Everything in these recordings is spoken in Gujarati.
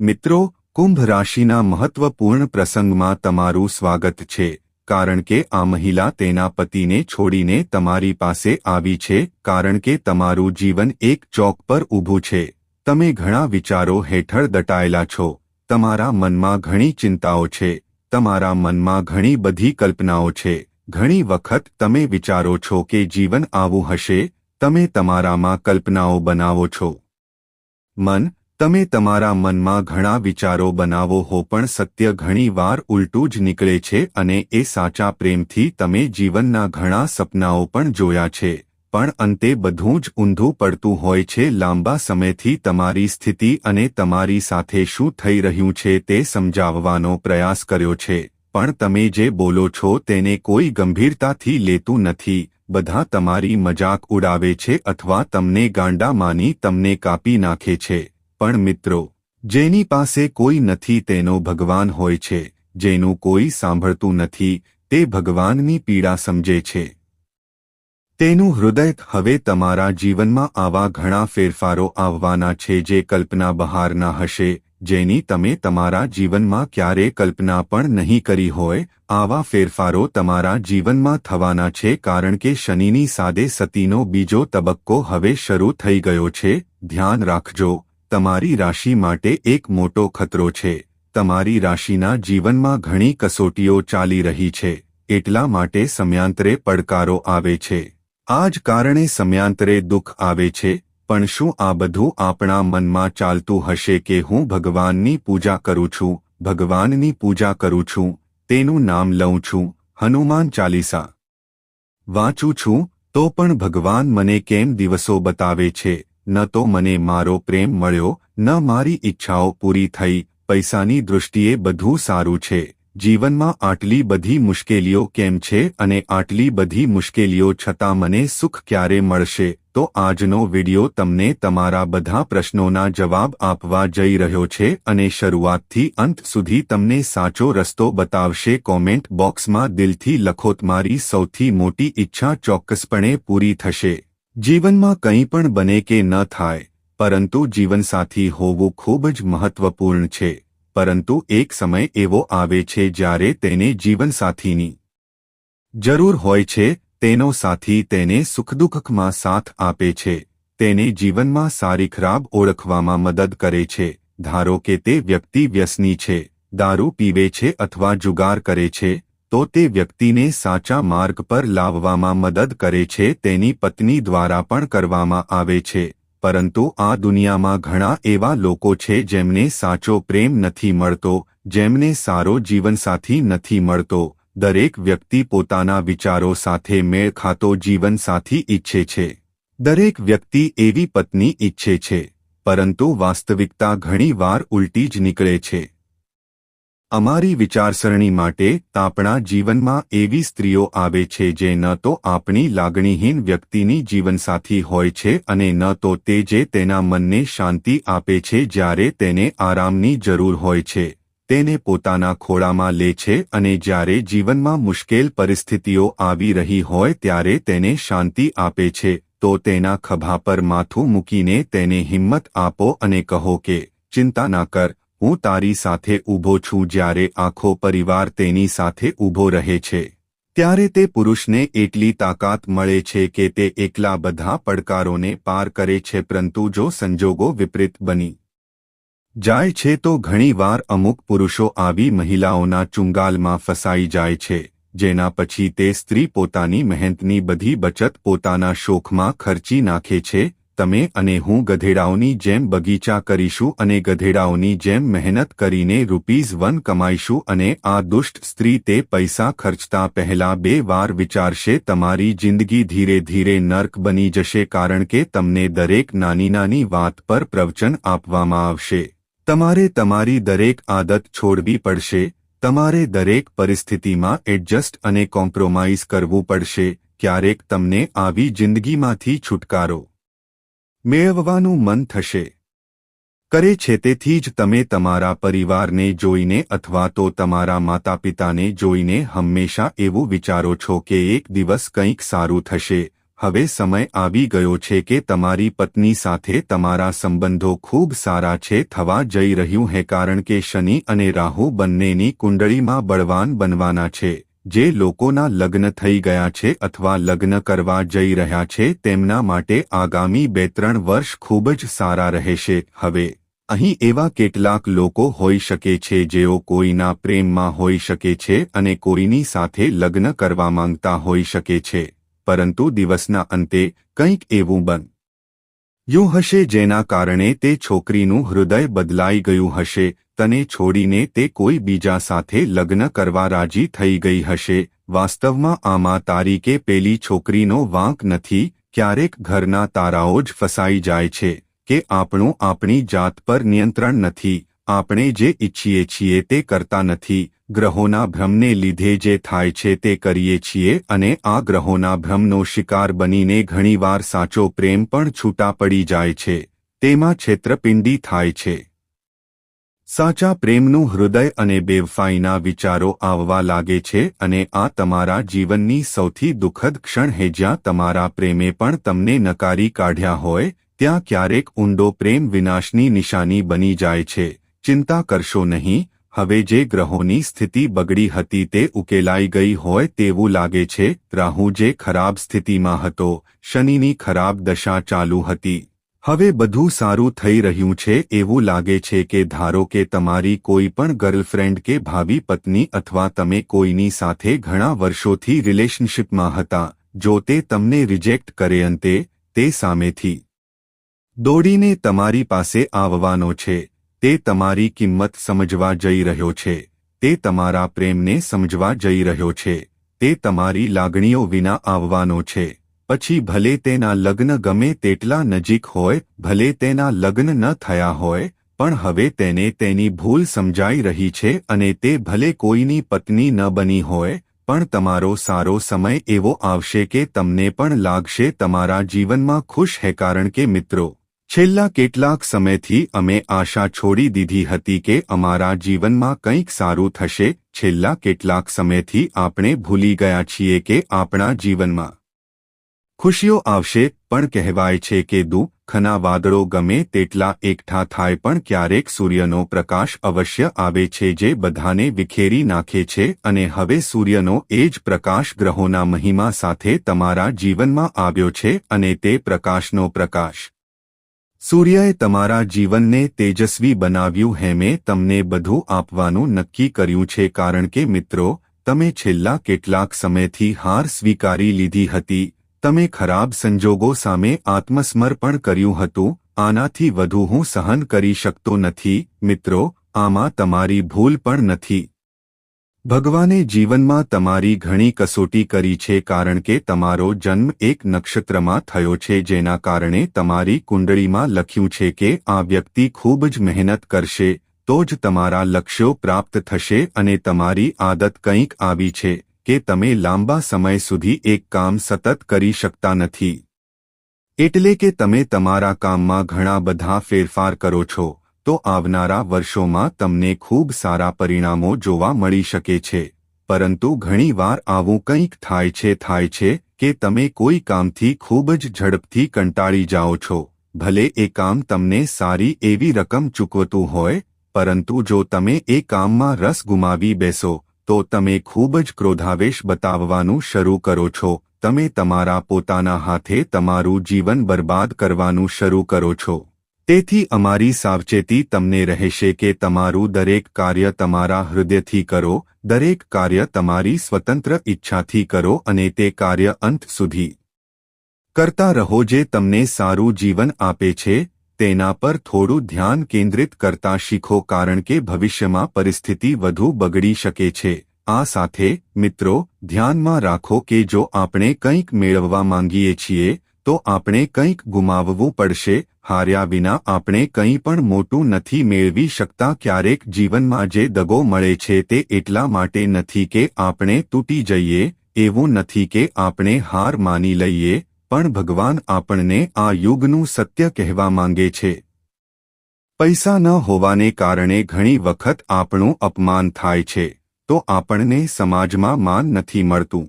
મિત્રો, કુંભ રાશિના મહત્વપૂર્ણ પ્રસંગમાં તમારું સ્વાગત છે, કારણ કે આ મહિલા તેના પતિને છોડીને તમારી પાસે આવી છે, કારણ કે તમારું જીવન એક ચોક પર ઊભું છે. તમે ઘણા વિચારો હેઠળ દટાયેલા છો. તમારા મનમાં ઘણી ચિંતાઓ છે. તમારા મનમાં ઘણી બધી કલ્પનાઓ છે. ઘણી વખત તમે વિચારો છો કે જીવન આવું હશે. તમે તમારામાં કલ્પનાઓ બનાવો છો. મન તમે તમારા મનમાં ઘણા વિચારો બનાવો હો પણ સત્ય ઘણી વાર ઉલટું જ નીકળે છે અને એ સાચા પ્રેમથી તમે જીવનના ઘણા સપનાઓ પણ જોયા છે. પણ અંતે બધું જ ઊંધું પડતું હોય છે, લાંબા સમયથી તમારી સ્થિતિ અને તમારી સાથે શું થઈ રહ્યું છે તે સમજાવવાનો પ્રયાસ કર્યો છે. પણ તમે જે બોલો છો તેને કોઈ ગંભીરતાથી લેતું નથી. બધા તમારી મજાક ઉડાવે છે અથવા તમને ગાંડા માની તમને કાપી નાખે છે. પણ મિત્રો, જેની પાસે કોઈ નથી તેનો ભગવાન હોય છે, જેનું કોઈ સાંભળતું નથી, તે ભગવાનની પીડા સમજે છે. તેનું હૃદય હવે તમારા જીવનમાં આવા ઘણા ફેરફારો આવવાના છે જે કલ્પના બહારના હશે, જેની તમે તમારા જીવનમાં ક્યારે કલ્પના પણ નહીં કરી હોય, આવા ફેરફારો તમારા જીવનમાં થવાના છે કારણ કે શનિની સાદે સતીનો બીજો તબક્કો હવે શરૂ થઈ ગયો છે, ધ્યાન રાખજો. તમારી રાશિ માટે એક મોટો ખતરો છે. તમારી રાશિના જીવનમાં ઘણી કસોટીઓ ચાલી રહી છે. એટલા માટે સમયાંતરે પડકારો આવે છે. આ જ કારણે સમયાંતરે દુઃખ આવે છે. પણ શું આ બધું આપણા મનમાં ચાલતું હશે કે હું ભગવાનની પૂજા કરું છું? ભગવાનની પૂજા કરું છું. તેનું નામ લઉં છું. હનુમાન ચાલીસા. વાંચું છું, તો પણ ભગવાન મને કેમ દિવસો બતાવે છે? ન તો મને મારો પ્રેમ મળ્યો, ન મારી ઈચ્છાઓ પૂરી થઈ, પૈસાની દૃષ્ટિએ બધું સારું છે. જીવનમાં આટલી બધી મુશ્કેલીઓ કેમ છે અને આટલી બધી મુશ્કેલીઓ છતાં મને સુખ ક્યારે મળશે? તો આજનો વિડિયો તમને તમારા બધા પ્રશ્નોના જવાબ આપવા જઈ રહ્યો છે અને શરૂઆતથી અંત સુધી તમને સાચો રસ્તો બતાવશે. કોમેન્ટ બોક્સમાં દિલથી લખોત મારી સૌથી મોટી ઈચ્છા ચોક્કસપણે પૂરી થશે. જીવનમાં કંઈ પણ બને કે ન થાય, પરંતુ જીવનસાથી હોવું ખૂબ જ મહત્વપૂર્ણ છે, પરંતુ એક સમય એવો આવે છે જ્યારે તેને જીવનસાથીની જરૂર હોય છે, તેનો સાથી તેને સુખદુઃખમાં સાથ આપે છે, તેને જીવનમાં સારી ખરાબ ઓળખવામાં મદદ કરે છે, ધારો કે તે વ્યક્તિ વ્યસની છે, દારૂ પીવે છે અથવા જુગાર કરે છે તો તે વ્યક્તિને સાચા માર્ગ પર લાવવામાં મદદ કરે છે, તેની પત્ની દ્વારા પણ કરવામાં આવે છે. પરંતુ આ દુનિયામાં ઘણા એવા લોકો છે જેમને સાચો પ્રેમ નથી મળતો, જેમને સારો જીવનસાથી નથી મળતો. દરેક વ્યક્તિ પોતાના વિચારો સાથે મેળ ખાતો જીવનસાથી ઈચ્છે છે. દરેક વ્યક્તિ એવી પત્ની ઈચ્છે છે, પરંતુ વાસ્તવિકતા ઘણીવાર ઉલટી જ નીકળે છે. અમારી વિચારસરણી માટે આપણા જીવનમાં એવી સ્ત્રીઓ આવે છે જે ન તો આપણી લાગણીહીન વ્યક્તિની જીવનસાથી હોય છે અને ન તો તે જે તેના મનને શાંતિ આપે છે જ્યારે તેને આરામની જરૂર હોય છે, તેને પોતાના ખોળામાં લે છે અને જ્યારે જીવનમાં મુશ્કેલ પરિસ્થિતિઓ આવી રહી હોય ત્યારે તેને શાંતિ આપે છે, તો તેના ખભા પર માથું મૂકીને તેને હિંમત આપો અને કહો કે, ચિંતા ના કર હું તારી સાથે ઊભો છું જ્યારે આખો પરિવાર તેની સાથે ઊભો રહે છે. ત્યારે તે પુરુષને એટલી તાકાત મળે છે કે તે એકલા બધા પડકારોને પાર કરે છે પરંતુ જો સંજોગો વિપરીત બની જાય છે તો ઘણીવાર અમુક પુરુષો આવી મહિલાઓના ચુંગાલમાં ફસાઈ જાય છે, જેના પછી તે સ્ત્રી પોતાની મહેનતની બધી બચત પોતાના શોખમાં ખર્ચી નાખે છે તમે અને હું ગધેડાઓની જેમ બગીચા કરીશું અને ગધેડાઓની જેમ મહેનત કરીને રૂપીઝ વન કમાઈશું અને આ દુષ્ટ સ્ત્રી તે પૈસા ખર્ચતા પહેલા બે વાર વિચારશે, તમારી જિંદગી ધીરે ધીરે નર્ક બની જશે કારણ કે તમને દરેક નાની નાની વાત પર પ્રવચન આપવામાં આવશે. તમારે તમારી દરેક આદત છોડવી પડશે, તમારે દરેક પરિસ્થિતિમાં એડજસ્ટ અને કોમ્પ્રોમાઇઝ કરવું પડશે, ક્યારેક તમને આવી જિંદગીમાંથી છુટકારો મેળવવાનું મન થશે. કરે છે તેથી જ તમે તમારા પરિવારને જોઈને અથવા તો તમારા માતાપિતાને જોઈને હંમેશા એવું વિચારો છો કે એક દિવસ કંઈક સારું થશે. હવે સમય આવી ગયો છે કે તમારી પત્ની સાથે તમારા સંબંધો ખૂબ સારા છે થવા જઈ રહ્યું હે કારણ કે શનિ અને રાહુ બંનેની કુંડળીમાં બળવાન બનવાના છે. જે લોકોના લગ્ન થઈ ગયા છે અથવા લગ્ન કરવા જઈ રહ્યા છે તેમના માટે આગામી બે ત્રણ વર્ષ ખૂબ જ સારા રહેશે. હવે, અહીં એવા કેટલાક લોકો હોઈ શકે છે જેઓ કોઈના પ્રેમમાં હોઈ શકે છે અને કોઈની સાથે લગ્ન કરવા માંગતા હોઈ શકે છે, પરંતુ દિવસના અંતે કંઈક એવું બન યું હશે જેના કારણે તે છોકરીનું હૃદય બદલાઈ ગયું હશે. તને છોડીને તે કોઈ બીજા સાથે લગ્ન કરવા રાજી થઈ ગઈ હશે. વાસ્તવમાં આમાં તારી કે પેલી છોકરીનો વાંક નથી, ક્યારેક ઘરના તારાઓ જ ફસાઈ જાય છે, કે આપણું આપણી જાત પર નિયંત્રણ નથી, આપણે જે ઈચ્છીએ છીએ તે કરતા નથી, ગ્રહોના ભ્રમને લીધે જે થાય છે તે કરીએ છીએ અને આ ગ્રહોના ભ્રમનો શિકાર બનીને ઘણીવાર સાચો પ્રેમ પણ છૂટા પડી જાય છે, તેમાં છેતરપિંડી થાય છે. સાચા પ્રેમનું હૃદય અને બેવફાઈના વિચારો આવવા લાગે છે અને આ તમારા જીવનની સૌથી દુઃખદ ક્ષણ હે. જ્યાં તમારા પ્રેમે પણ તમને નકારી કાઢ્યા હોય, ત્યાં ક્યારેક ઊંડો પ્રેમ વિનાશની નિશાની બની જાય છે. ચિંતા કરશો નહીં, હવે જે ગ્રહોની સ્થિતિ બગડી હતી તે ઉકેલાઈ ગઈ હોય તેવું લાગે છે. રાહુ જે ખરાબ સ્થિતિમાં હતો, શનિની ખરાબ દશા ચાલુ હતી. હવે બધું સારું થઈ રહ્યું છે એવું લાગે છે કે ધારો કે તમારી કોઈ પણ ગર્લફ્રેન્ડ કે ભાવિ પત્ની અથવા તમે કોઈની સાથે ઘણા વર્ષોથી રિલેશનશિપમાં હતા, જો તે તમને રિજેક્ટ કરે અંતે, તે સામેથી દોડીને તમારી પાસે આવવાનો છે, તે તમારી કિંમત સમજવા જઈ રહ્યો છે, તે તમારા પ્રેમને સમજવા જઈ રહ્યો છે, તે તમારી લાગણીઓ વિના આવવાનો છે. પછી ભલે તેના લગ્ન ગમે તેટલા નજીક હોય, ભલે તેના લગ્ન ન થયા હોય, પણ હવે તેને તેની ભૂલ સમજાઈ રહી છે અને તે ભલે કોઈની પત્ની ન બની હોય, પણ તમારો સારો સમય એવો આવશે કે તમને પણ લાગશે તમારા જીવનમાં ખુશ હે કારણ કે મિત્રો, છેલ્લા કેટલાક સમયથી અમે આશા છોડી દીધી હતી કે અમારા જીવનમાં કંઈક સારું થશે, છેલ્લા કેટલાક સમયથી આપણે ભૂલી ગયા છીએ કે આપણા જીવનમાં ખુશીઓ આવશે, પણ કહેવાય છે કે દુઃખના વાદળો ગમે તેટલા એકઠા થાય પણ ક્યારેક સૂર્યનો પ્રકાશ અવશ્ય આવે છે જે બધાને વિખેરી નાખે છે અને હવે સૂર્યનો એ જ પ્રકાશ ગ્રહોના મહિમા સાથે તમારા જીવનમાં આવ્યો છે અને તે પ્રકાશનો પ્રકાશ. સૂર્યએ તમારા જીવનને તેજસ્વી બનાવ્યું હેમે તમને બધું આપવાનું નક્કી કર્યું છે કારણ કે મિત્રો, તમે છેલ્લા કેટલાક સમયથી હાર સ્વીકારી લીધી હતી તમે ખરાબ સંજોગો સામે આત્મસમર્પણ કર્યું હતું, આનાથી વધુ હું સહન કરી શકતો નથી, મિત્રો, આમાં તમારી ભૂલ પણ નથી. ભગવાને જીવનમાં તમારી ઘણી કસોટી કરી છે કારણ કે તમારો જન્મ એક નક્ષત્રમાં થયો છે જેના કારણે તમારી કુંડળીમાં લખ્યું છે કે આ વ્યક્તિ ખૂબ જ મહેનત કરશે, તો જ તમારા લક્ષ્યો પ્રાપ્ત થશે અને તમારી આદત કંઈક આવી છે. કે તમે લાંબા સમય સુધી એક કામ સતત કરી શકતા નથી. એટલે કે તમે તમારા કામમાં ઘણા બધા ફેરફાર કરો છો, તો આવનારા વર્ષોમાં તમને ખૂબ સારા પરિણામો જોવા મળી શકે છે. પરંતુ ઘણીવાર આવું કંઈક થાય છે થાય છે, કે તમે કોઈ કામથી ખૂબ જ ઝડપથી કંટાળી જાઓ છો. ભલે એ કામ તમને સારી એવી રકમ ચૂકવતું હોય, પરંતુ જો તમે એ કામમાં રસ ગુમાવી બેસો તો તમે ખૂબ જ ક્રોધાવેશ બતાવવાનું શરૂ કરો છો. તમે તમારા પોતાના હાથે તમારું જીવન બરબાદ કરવાનું શરૂ કરો છો. તેથી અમારી સાવચેતી તમને રહેશે કે તમારું દરેક કાર્ય તમારા હૃદયથી કરો, દરેક કાર્ય તમારી સ્વતંત્ર ઈચ્છાથી કરો અને તે કાર્ય અંત સુધી કરતા રહો જે તમને સારું જીવન આપે છે તેના પર થોડું ધ્યાન કેન્દ્રિત કરતા શીખો કારણ કે ભવિષ્યમાં પરિસ્થિતિ વધુ બગડી શકે છે. આ સાથે, મિત્રો, ધ્યાનમાં રાખો કે જો આપણે કંઈક મેળવવા માંગીએ છીએ, તો આપણે કંઈક ગુમાવવું પડશે, હાર્યા વિના આપણે કંઈ પણ મોટું નથી મેળવી શકતા ક્યારેક જીવનમાં જે દગો મળે છે તે એટલા માટે નથી કે આપણે તૂટી જઈએ, એવું નથી કે આપણે હાર માની લઈએ પણ ભગવાન આપણને આ યુગનું સત્ય કહેવા માંગે છે. પૈસા ન હોવાને કારણે ઘણી વખત આપણું અપમાન થાય છે, તો આપણને સમાજમાં માન નથી મળતું.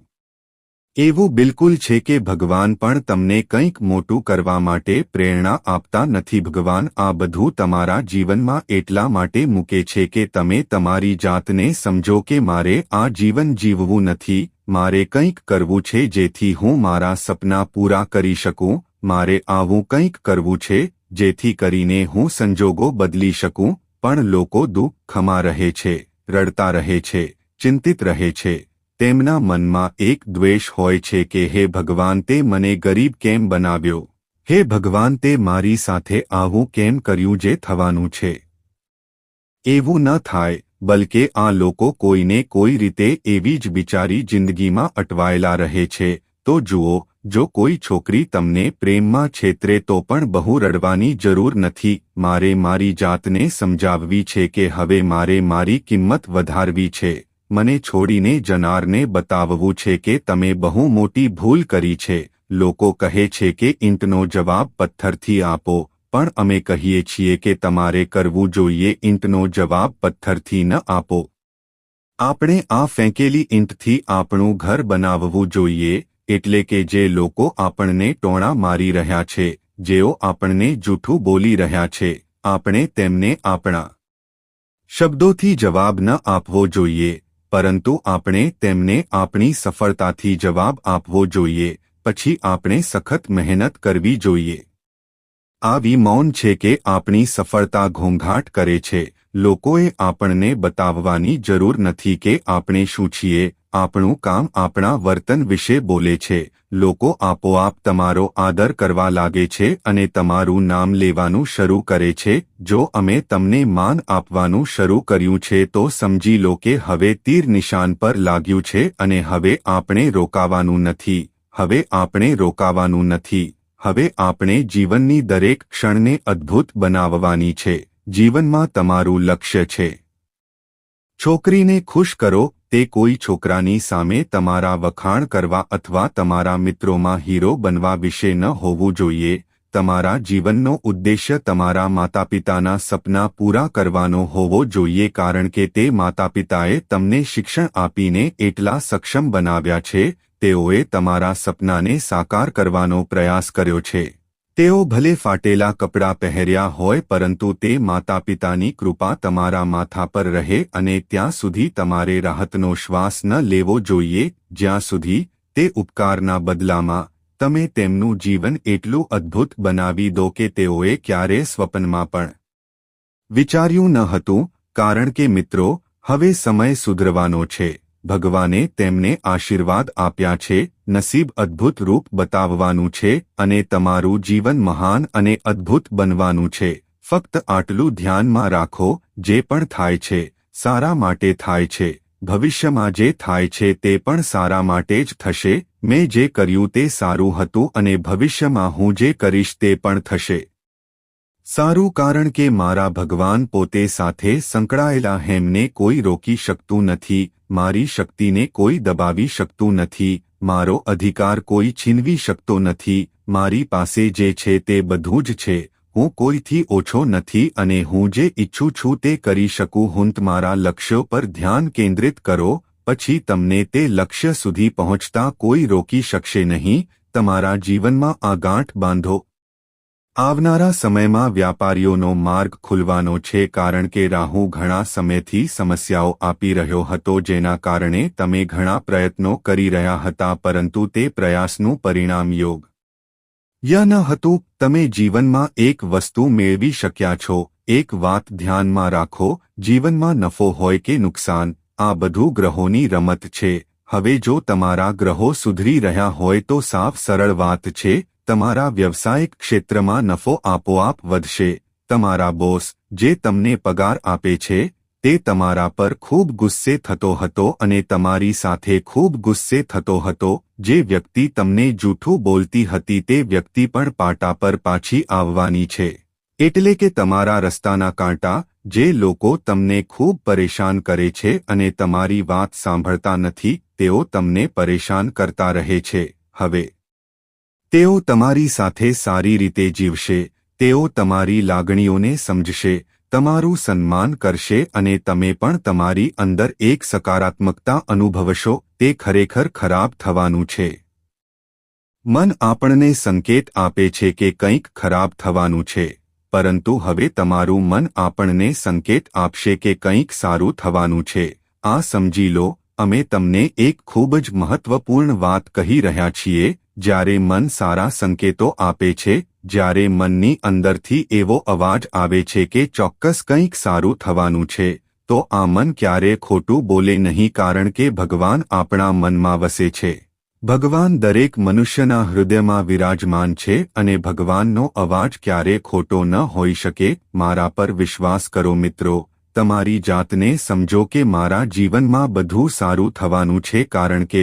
એવું બિલકુલ છે કે ભગવાન પણ તમને કંઈક મોટું કરવા માટે પ્રેરણા આપતા નથી. ભગવાન આ બધું તમારા જીવનમાં એટલા માટે મૂકે છે કે તમે તમારી જાતને સમજો કે મારે આ જીવન જીવવું નથી મારે કંઈક કરવું છે જેથી હું મારા સપના પૂરા કરી શકું, મારે આવું કંઈક કરવું છે જેથી કરીને હું સંજોગો બદલી શકું, પણ લોકો દુઃખમાં રહે છે, રડતા રહે છે, ચિંતિત રહે છે. તેમના મનમાં એક દ્વેષ હોય છે કે, હે ભગવાન, તે મને ગરીબ કેમ બનાવ્યો? હે ભગવાન, તે મારી સાથે આવું કેમ કર્યું જે થવાનું છે? એવું ન થાય. બલકે આ લોકો કોઈને કોઈ રીતે એવી જ બિચારી જિંદગીમાં અટવાયેલા રહે છે. તો જુઓ, જો કોઈ છોકરી તમને પ્રેમમાં છેતરે તો પણ બહુ રડવાની જરૂર નથી. મારે મારી જાતને સમજાવવી છે કે હવે મારે મારી કિંમત વધારવી છે. મને છોડીને જનારને બતાવવું છે કે તમે બહુ મોટી ભૂલ કરી છે. લોકો કહે છે કે ઈંટનો જવાબ પથ્થરથી આપો. પણ અમે કહીએ છીએ કે તમારે કરવું જોઈએ ઈંટનો જવાબ પથ્થરથી ન આપો. આપણે આ ફેંકેલી ઈંટથી આપણું ઘર બનાવવું જોઈએ, એટલે કે જે લોકો આપણને ટોણા મારી રહ્યા છે, જેઓ આપણને જૂઠું બોલી રહ્યા છે, આપણે તેમને આપણા શબ્દોથી જવાબ ન આપવો જોઈએ, પરંતુ આપણે તેમને આપણી સફળતાથી જવાબ આપવો જોઈએ, પછી આપણે સખત મહેનત કરવી જોઈએ. આવી મૌન છે કે આપણી સફળતા ઘોંઘાટ કરે છે. લોકોએ આપણને બતાવવાની જરૂર નથી કે આપણે શું છીએ. આપણું કામ આપણા વર્તન વિશે બોલે છે. લોકો આપોઆપ તમારો આદર કરવા લાગે છે અને તમારું નામ લેવાનું શરૂ કરે છે. જો અમે તમને માન આપવાનું શરૂ કર્યું છે તો સમજી લો કે હવે તીર નિશાન પર લાગ્યું છે અને હવે આપણે રોકાવાનું નથી. હવે આપણે રોકાવાનું નથી. હવે આપણે જીવનની દરેક ક્ષણને અદ્ભુત બનાવવાની છે. જીવનમાં તમારું લક્ષ્ય છે. છોકરીને ખુશ કરો, તે કોઈ છોકરાની સામે તમારા વખાણ કરવા અથવા તમારા મિત્રોમાં હીરો બનવા વિશે ન હોવું જોઈએ. તમારા જીવનનો ઉદ્દેશ્ય તમારા માતાપિતાના સપના પૂરા કરવાનો હોવો જોઈએ કારણ કે તે માતાપિતાએ તમને શિક્ષણ આપીને એટલા સક્ષમ બનાવ્યા છે. તેઓએ તમારા સપનાને સાકાર કરવાનો પ્રયાસ કર્યો છે. તેઓ ભલે ફાટેલા કપડાં પહેર્યા હોય પરંતુ તે માતાપિતાની કૃપા તમારા માથા પર રહે અને ત્યાં સુધી તમારે રાહતનો શ્વાસ ન લેવો જોઈએ. જ્યાં સુધી તે ઉપકારના બદલામાં તમે તેમનું જીવન એટલું અદ્ભુત બનાવી દો કે તેઓએ ક્યારે સ્વપ્નમાં પણ વિચાર્યું ન હતું. કારણ કે મિત્રો, હવે સમય સુધરવાનો છે. ભગવાને તેમને આશીર્વાદ આપ્યા છે, નસીબ અદ્ભુત રૂપ બતાવવાનું છે અને તમારું જીવન મહાન અને અદ્ભુત બનવાનું છે. ફક્ત આટલું ધ્યાનમાં રાખો, જે પણ થાય છે, સારા માટે થાય છે, ભવિષ્યમાં જે થાય છે તે પણ સારા માટે જ થશે, મેં જે કર્યું તે સારું હતું અને ભવિષ્યમાં હું જે કરીશ તે પણ થશે. સારું કારણ કે મારા ભગવાન પોતે સાથે સંકળાયેલા હેમને કોઈ રોકી શકતું નથી, મારી શક્તિને કોઈ દબાવી શકતું નથી, મારો અધિકાર કોઈ છીનવી શકતો નથી, મારી પાસે જે છે તે બધું જ છે, હું કોઈથી ઓછો નથી અને હું જે ઈચ્છું છું તે કરી શકું હું મારા લક્ષ્યો પર ધ્યાન કેન્દ્રિત કરો, પછી તમને તે લક્ષ્ય સુધી પહોંચતા કોઈ રોકી શકશે નહીં, તમારા જીવનમાં આ ગાંઠ બાંધો આવનારા સમયમાં વ્યાપારીઓનો માર્ગ ખુલવાનો છે કારણ કે રાહુ ઘણા સમયથી સમસ્યાઓ આપી રહ્યો હતો જેના કારણે તમે ઘણા પ્રયત્નો કરી રહ્યા હતા પરંતુ તે પ્રયાસનું પરિણામ યોગ ય ન હતું. તમે જીવનમાં એક વસ્તુ મેળવી શક્યા છો. એક વાત ધ્યાનમાં રાખો. જીવનમાં નફો હોય કે નુકસાન, આ બધું ગ્રહોની રમત છે. હવે જો તમારા ગ્રહો સુધરી રહ્યા હોય તો સાફ સરળ વાત છે. તમારા વ્યવસાયિક ક્ષેત્રમાં નફો આપોઆપ વધશે. તમારા બોસ જે તમને પગાર આપે છે, તે તમારા પર ખૂબ ગુસ્સે થતો હતો અને તમારી સાથે ખૂબ ગુસ્સે થતો હતો. જે વ્યક્તિ તમને જૂઠું બોલતી હતી તે વ્યક્તિ પણ પાટા પર પાછી આવવાની છે. એટલે કે તમારા રસ્તાના કાંટા, જે લોકો તમને ખૂબ પરેશાન કરે છે અને તમારી વાત સાંભળતા નથી, તેઓ તમને પરેશાન કરતા રહે છે. હવે તેઓ તમારી સાથે સારી રીતે જીવશે, તેઓ તમારી લાગણીઓને સમજશે, તમારું સન્માન કરશે અને તમે પણ તમારી અંદર એક સકારાત્મકતા અનુભવશો, તે ખરેખર ખરાબ થવાનું છે. મન આપણને સંકેત આપે છે કે કંઈક ખરાબ થવાનું છે, પરંતુ હવે તમારું મન આપણને સંકેત આપશે કે કંઈક સારું થવાનું છે. આ સમજી લો, અમે તમને એક ખૂબ જ મહત્વપૂર્ણ વાત કહી રહ્યા છીએ જ્યારે મન સારા સંકેતો આપે છે, જ્યારે મનની અંદરથી એવો અવાજ આવે છે કે ચોક્કસ કંઈક સારું થવાનું છે, તો આ મન ક્યારે ખોટું બોલે નહીં કારણ કે ભગવાન આપણા મનમાં વસે છે. ભગવાન દરેક મનુષ્યના હૃદયમાં વિરાજમાન છે અને ભગવાનનો અવાજ ક્યારે ખોટો ન હોઈ શકે, મારા પર વિશ્વાસ કરો મિત્રો, તમારી જાતને સમજો કે મારા જીવનમાં બધું સારું થવાનું છે કારણ કે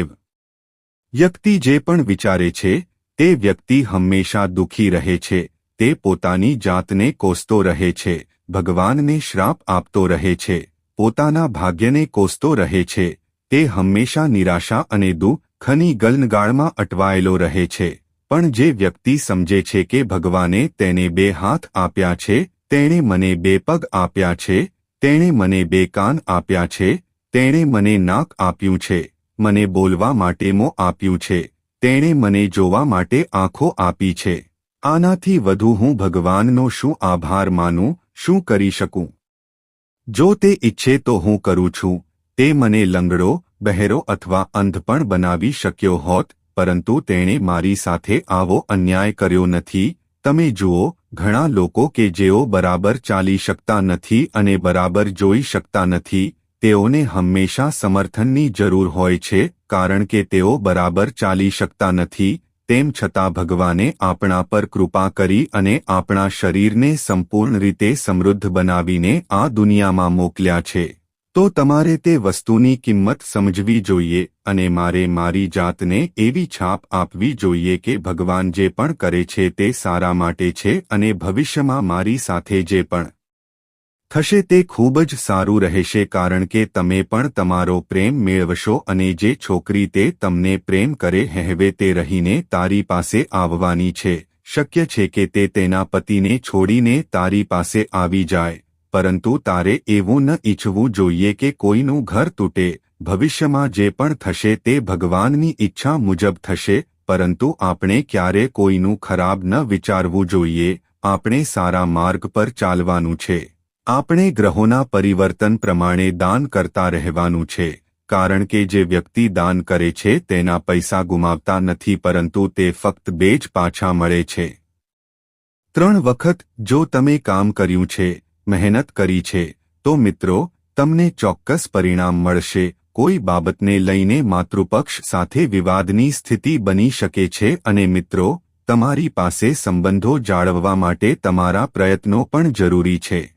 વ્યક્તિ જે પણ વિચારે છે, તે વ્યક્તિ હંમેશા દુઃખી રહે છે, તે પોતાની જાતને કોસતો રહે છે, ભગવાનને શ્રાપ આપતો રહે છે, પોતાના ભાગ્યને કોસતો રહે છે, તે હંમેશા નિરાશા અને દુઃખની ગલનગાળમાં અટવાયેલો રહે છે, પણ જે વ્યક્તિ સમજે છે કે ભગવાને તેને બે હાથ આપ્યા છે, તેણે મને બે પગ આપ્યા છે, તેણે મને બે કાન આપ્યા છે, તેણે મને નાક આપ્યું છે મને બોલવા માટે મો આપ્યું છે. તેણે મને જોવા માટે આંખો આપી છે. આનાથી વધુ હું ભગવાનનો શું આભાર માનું, શું કરી શકું? જો તે ઈચ્છે તો હું કરું છું. તે મને લંગડો, બહેરો અથવા અંધ પણ બનાવી શક્યો હોત, પરંતુ તેણે મારી સાથે આવો અન્યાય કર્યો નથી. તમે જુઓ, ઘણા લોકો કે જેઓ બરાબર ચાલી શકતા નથી અને બરાબર જોઈ શકતા નથી. તેઓને હંમેશા સમર્થનની જરૂર હોય છે, કારણ કે તેઓ બરાબર ચાલી શકતા નથી, તેમ છતાં ભગવાને આપણા પર કૃપા કરી અને આપણા શરીરને સંપૂર્ણ રીતે સમૃદ્ધ બનાવીને આ દુનિયામાં મોકલ્યા છે. તો તમારે તે વસ્તુની કિંમત સમજવી જોઈએ અને મારે મારી જાતને એવી છાપ આપવી જોઈએ કે ભગવાન જે પણ કરે છે તે સારા માટે છે અને ભવિષ્યમાં મારી સાથે જે પણ થશે તે ખૂબ જ સારું રહેશે કારણ કે તમે પણ તમારો પ્રેમ મેળવશો અને જે છોકરી તે તમને પ્રેમ કરે હેવે તે રહીને તારી પાસે આવવાની છે. શક્ય છે કે તે તેના પતિને છોડીને તારી પાસે આવી જાય. પરંતુ તારે એવું ન ઈચ્છવું જોઈએ કે કોઈનું ઘર તૂટે. ભવિષ્યમાં જે પણ થશે તે ભગવાનની ઈચ્છા મુજબ થશે, પરંતુ આપણે ક્યારે કોઈનું ખરાબ ન વિચારવું જોઈએ. આપણે સારા માર્ગ પર ચાલવાનું છે. આપણે ગ્રહોના પરિવર્તન પ્રમાણે દાન કરતા રહેવાનું છે, કારણ કે જે વ્યક્તિ દાન કરે છે તેના પૈસા ગુમાવતા નથી પરંતુ તે ફક્ત બે જ પાછા મળે છે. ત્રણ વખત, જો તમે કામ કર્યું છે, મહેનત કરી છે, તો મિત્રો, તમને ચોક્કસ પરિણામ મળશે, કોઈ બાબતને લઈને માતૃપક્ષ સાથે વિવાદની સ્થિતિ બની શકે છે અને મિત્રો, તમારી પાસે સંબંધો જાળવવા માટે તમારા પ્રયત્નો પણ જરૂરી છે.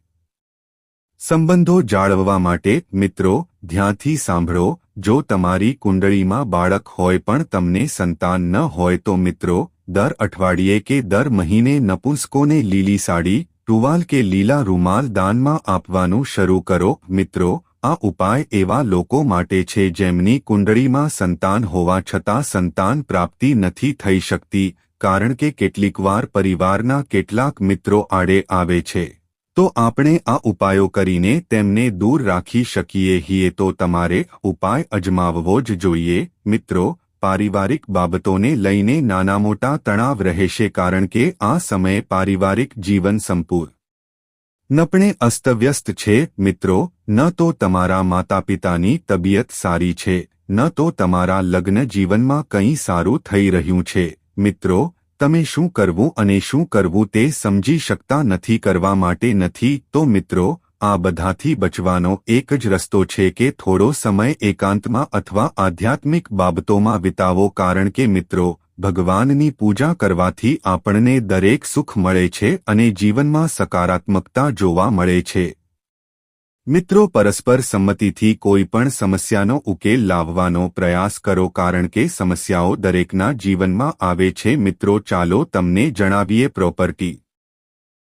સંબંધો જાળવવા માટે, મિત્રો, ધ્યાનથી સાંભળો, જો તમારી કુંડળીમાં બાળક હોય પણ તમને સંતાન ન હોય તો મિત્રો, દર અઠવાડિયે કે દર મહિને નપુંસકોને લીલી સાડી, ટુવાલ કે લીલા રૂમાલ દાનમાં આપવાનું શરૂ કરો. મિત્રો, આ ઉપાય એવા લોકો માટે છે જેમની કુંડળીમાં સંતાન હોવા છતાં સંતાન પ્રાપ્તિ નથી થઈ શકતી, કારણ કે કેટલીકવાર પરિવારના કેટલાક મિત્રો આડે આવે છે. તો આપણે આ ઉપાયો કરીને તેમને દૂર રાખી શકીએ હીએ તો તમારે ઉપાય અજમાવવો જ જોઈએ. મિત્રો, પારિવારિક બાબતોને લઈને નાના મોટા તણાવ રહેશે કારણ કે આ સમયે પારિવારિક જીવન સંપૂર્ણ. નપણે અસ્તવ્યસ્ત છે. મિત્રો, ન તો તમારા માતાપિતાની તબિયત સારી છે. ન તો તમારા લગ્ન જીવનમાં કંઈ સારું થઈ રહ્યું છે. મિત્રો તમે શું કરવું અને શું કરવું તે સમજી શકતા નથી કરવા માટે નથી, તો મિત્રો, આ બધાથી બચવાનો એક જ રસ્તો છે કે થોડો સમય એકાંતમાં અથવા આધ્યાત્મિક બાબતોમાં વિતાવો કારણ કે મિત્રો, ભગવાનની પૂજા કરવાથી આપણને દરેક સુખ મળે છે અને જીવનમાં સકારાત્મકતા જોવા મળે છે. મિત્રો પરસ્પર સંમતિથી કોઈ પણ સમસ્યાનો ઉકેલ લાવવાનો પ્રયાસ કરો કારણ કે સમસ્યાઓ દરેકના જીવનમાં આવે છે. મિત્રો, ચાલો તમને જણાવીએ પ્રોપર્ટી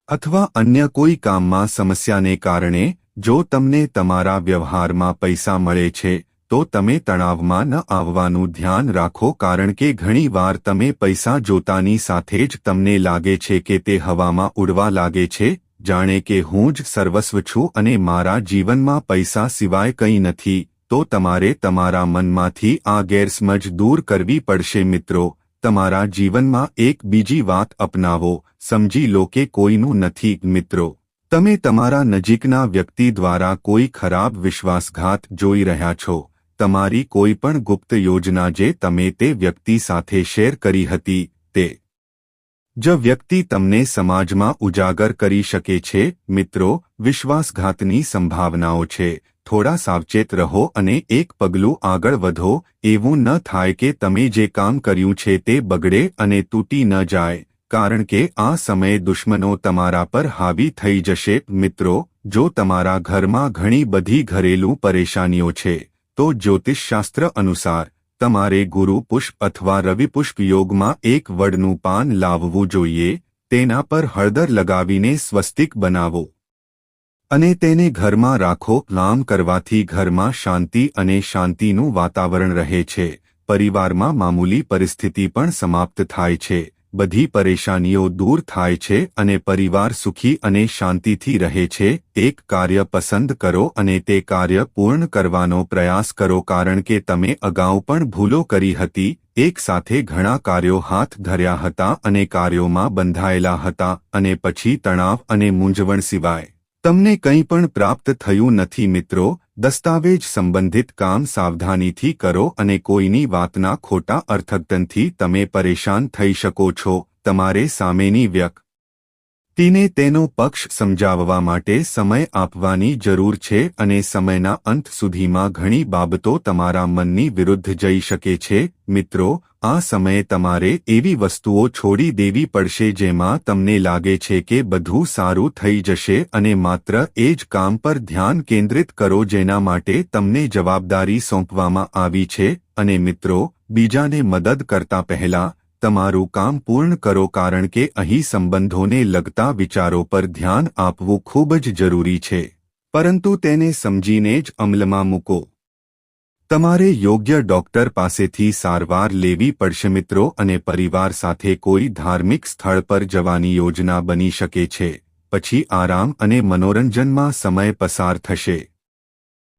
અથવા અન્ય કોઈ કામમાં સમસ્યાને કારણે. જો તમને તમારા વ્યવહારમાં પૈસા મળે છે, તો તમે તણાવમાં ન આવવાનું ધ્યાન રાખો કારણ કે ઘણીવાર તમે પૈસા જોતાની સાથે જ તમને લાગે છે કે તે હવામાં ઉડવા લાગે છે. જાણે કે હું જ સર્વસ્વ છું અને મારા જીવનમાં પૈસા સિવાય કંઈ નથી, તો તમારે તમારા મનમાંથી આ ગેરસમજ દૂર કરવી પડશે મિત્રો. તમારા જીવનમાં એક બીજી વાત અપનાવો, સમજી લો કે કોઈનું નથી, મિત્રો. તમે તમારા નજીકના વ્યક્તિ દ્વારા કોઈ ખરાબ વિશ્વાસઘાત જોઈ રહ્યા છો. તમારી કોઈ પણ ગુપ્ત યોજના જે તમે તે વ્યક્તિ સાથે શેર કરી હતી, તે જ વ્યક્તિ તમને સમાજમાં ઉજાગર કરી શકે છે, મિત્રો, વિશ્વાસઘાતની સંભાવનાઓ છે. થોડા સાવચેત રહો અને એક પગલું આગળ વધો, એવું ન થાય કે તમે જે કામ કર્યું છે તે બગડે અને તૂટી ન જાય. કારણ કે આ સમયે દુશ્મનો તમારા પર હાવી થઈ જશે, મિત્રો, જો તમારા ઘરમાં ઘણી બધી ઘરેલું પરેશાનીઓ છે. તો જ્યોતિષશાસ્ત્ર અનુસાર તમારે ગુરુ પુષ્પ અથવા રવિ પુષ્પ યોગમાં એક વડનું પાન લાવવું જોઈએ, તેના પર હળદર લગાવીને સ્વસ્તિક બનાવો. અને તેને ઘરમાં રાખો, લામ કરવાથી ઘરમાં શાંતિ અને શાંતિનું વાતાવરણ રહે છે. પરિવારમાં મામૂલી પરિસ્થિતિ પણ સમાપ્ત થાય છે. બધી પરેશાનીઓ દૂર થાય છે અને પરિવાર સુખી અને શાંતિથી રહે છે, એક કાર્ય પસંદ કરો અને તે કાર્ય પૂર્ણ કરવાનો પ્રયાસ કરો કારણ કે તમે અગાઉ પણ ભૂલો કરી હતી, એક સાથે ઘણા કાર્યો હાથ ધર્યા હતા અને કાર્યોમાં બંધાયેલા હતા અને પછી તણાવ અને મૂંઝવણ સિવાય. તમને કંઈ પણ પ્રાપ્ત થયું નથી મિત્રો દસ્તાવેજ સંબંધિત કામ સાવધાનીથી કરો અને કોઈની વાતના ખોટા અર્થઘટનથી તમે પરેશાન થઈ શકો છો. તમારે સામેની વ્યક્તિને તેનો પક્ષ સમજાવવા માટે સમય આપવાની જરૂર છે અને સમયના અંત સુધીમાં ઘણી બાબતો તમારા મનની વિરુદ્ધ જઈ શકે છે. મિત્રો આ સમયે તમારે એવી વસ્તુઓ છોડી દેવી પડશે જેમાં તમને લાગે છે કે બધું સારું થઈ જશે અને માત્ર એ જ કામ પર ધ્યાન કેન્દ્રિત કરો જેના માટે તમને જવાબદારી સોંપવામાં આવી છે. અને મિત્રો, બીજાને મદદ કરતા પહેલા તમારું કામ પૂર્ણ કરો કારણ કે અહીં સંબંધોને લગતા વિચારો પર ધ્યાન આપવું ખૂબ જ જરૂરી છે. પરંતુ તેને સમજીને જ અમલમાં મૂકો. તમારે યોગ્ય ડોક્ટર પાસેથી સારવાર લેવી પડશે મિત્રો અને પરિવાર સાથે કોઈ ધાર્મિક સ્થળ પર જવાની યોજના બની શકે છે. પછી આરામ અને મનોરંજનમાં સમય પસાર થશે.